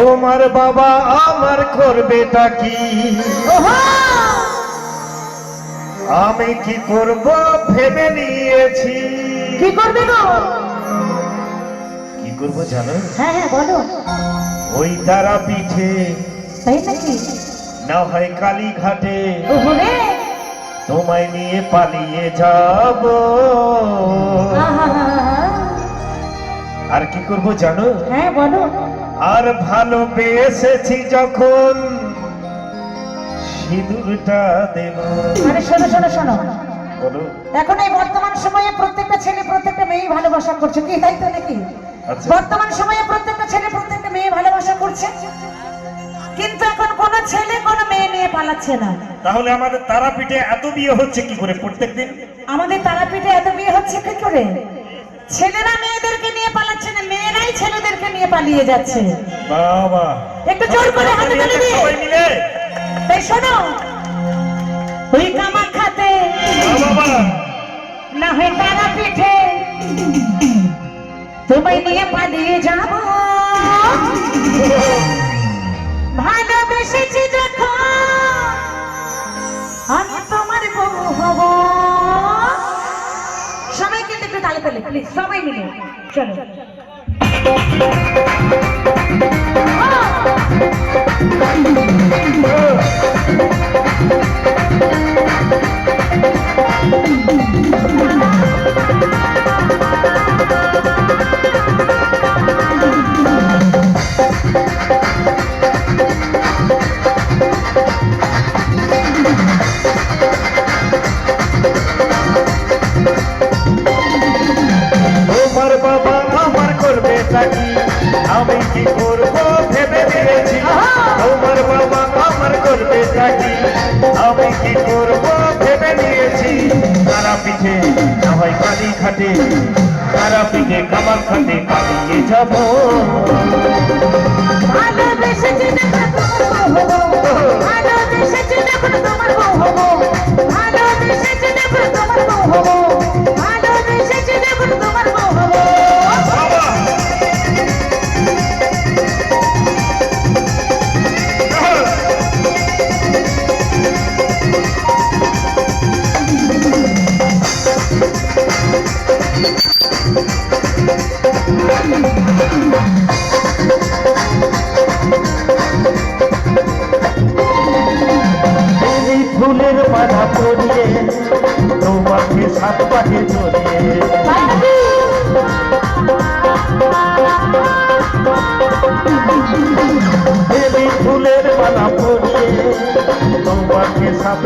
তোমার বাবা আমার করবেটা কি? আমি কি করব ভেবে নিয়েছি। কি করবে গো? কি করব জানো? হ্যাঁ হ্যাঁ বলো। ওই তারা পিঠে। তাই নাকি? না হয় কালীঘাটে। ওহরে! তোমায় নিয়ে পালিয়ে যাব। আর কি করব জানো? হ্যাঁ বলো। আর ভালোবেসেছি যখন সিঁদুরটা দেব। আরে শোনো শোনো শোনো। বলো। এখন এই বর্তমান সময়ে প্রত্যেকটা ছেলে প্রত্যেকটা মেয়ে ভালোবাসা করছে। কি তাই তো নাকি? আচ্ছা। বর্তমান সময়ে প্রত্যেকটা ছেলে প্রত্যেকটা মেয়ে ভালোবাসা করছে। কিন্তু এখন কোন ছেলে কোন মেয়ে নিয়ে পালাচ্ছে না। তাহলে আমাদের তারাপীঠে এত বিয়ে হচ্ছে কি করে প্রত্যেকদিন? আমাদের তারাপীঠে এত বিয়ে হচ্ছে কি করে? ছেলেরা মেয়েদেরকে নিয়ে পালাচ্ছে না মেয়েরাই ছেলেদেরকে নিয়ে পালিয়ে যাচ্ছে। বাবা। একটু জোর করে হাতে তালি দিয়ে সবাই মিলে। তাই শোনো ওই কামাখাতে বাবা না হয় তারা পিঠে তোমায় নিয়ে পালিয়ে যাব। ভালোবেসেছি যখন আমি তোমার বউ হব। প্লিজ সবাই মিলে চলো। তোমার কি করব ভেবে ফেলেছি তোমার বাবা আমার করবে চাকরি। আমি কি করব ভেবে নিয়েছি। তারা পিঠে না হয় কালি খাটে তারা পিঠে কামার খাটে কালিয়ে যাব।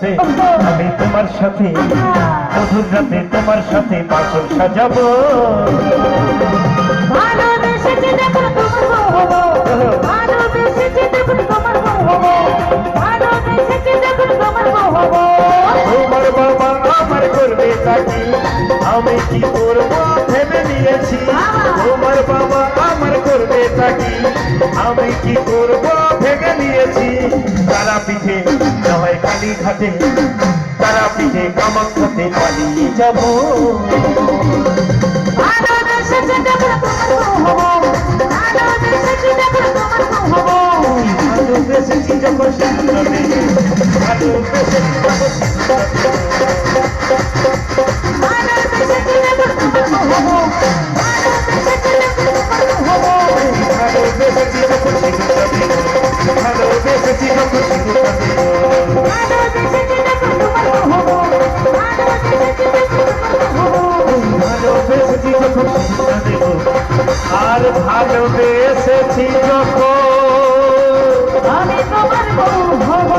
রাতে আমি তোমার সাথে মধুর রাতে তোমার সাথে বাসর সাজাবো। ভালোবেসেছি আমি কি করব ভেবে নিয়েছি। তোমার বাবা আমার করবে আমি কি করব ভেবে নিয়েছি। তারা পিঠে নয় কালী ঘাটে তারা পিঠে কামাক খাতে পালিয়ে যাব। ভালোবেসেছি যখন আর ভালোবেসেছি যখন। আমি তোমার বউ হব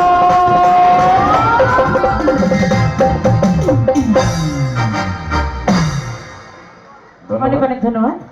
অনেক অনেক ধন্যবাদ।